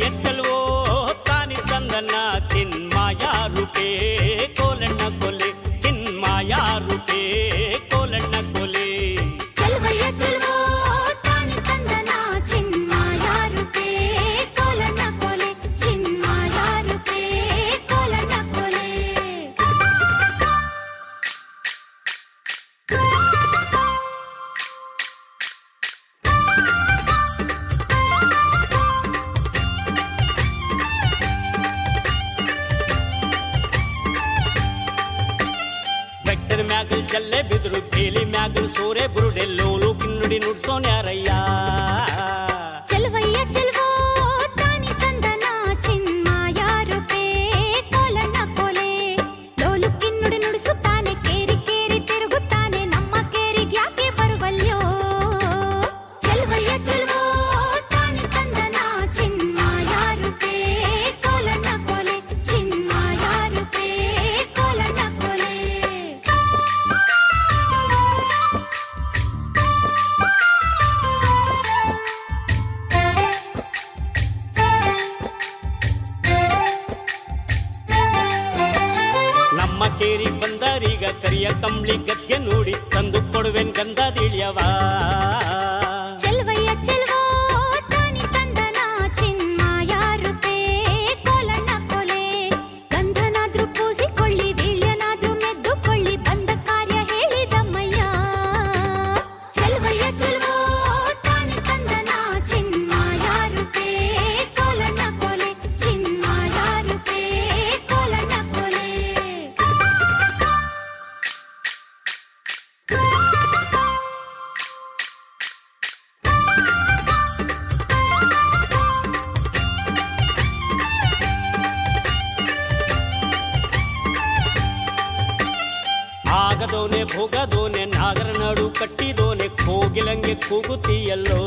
ಎಚ್ಚಲ್ವೋ ತಾನಿ ತಂದನ ತಿನ್ಮಾಯ ರೂಪೇ ಮ್ಯಾಗಲ್ ಜಲ್ಲೆ ಬಿದ್ರು ಬೇಲಿ ಮ್ಯಾಗಲ್ ಸೋರೆ ಬುರುಡೆ ಲೋಲು ಕಿನ್ನುಡಿ ನುಡ್ಸೋನ್ಯಾರಯ್ಯ ತೇರಿ ಬಂದಾರೀಗ ಕರಿಯ ಕಂಬ್ಳಿ ಗದ್ಗೆ ನೋಡಿ ತಂದು ಕೊಡುವೆನ್ ಗಂಧ ತಿಳಿಯವಾ ಸಾಗದೋನೆ ಭೋಗದೋನೆ ನಾಗರನಾಡು ಕಟ್ಟಿದೋನೆ ಕೋಗಿಲಂಗೆ ಕೂಗುತ್ತಿಯಲ್ಲೋ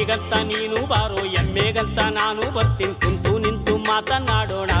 ಈಗಂತ ನೀನು ಬಾರೋ ಎಮ್ಮೆಗಂತ ನಾನು ಬರ್ತೀನಿ ಕುಂತು ನಿಂತು ಮಾತನಾಡೋಣ.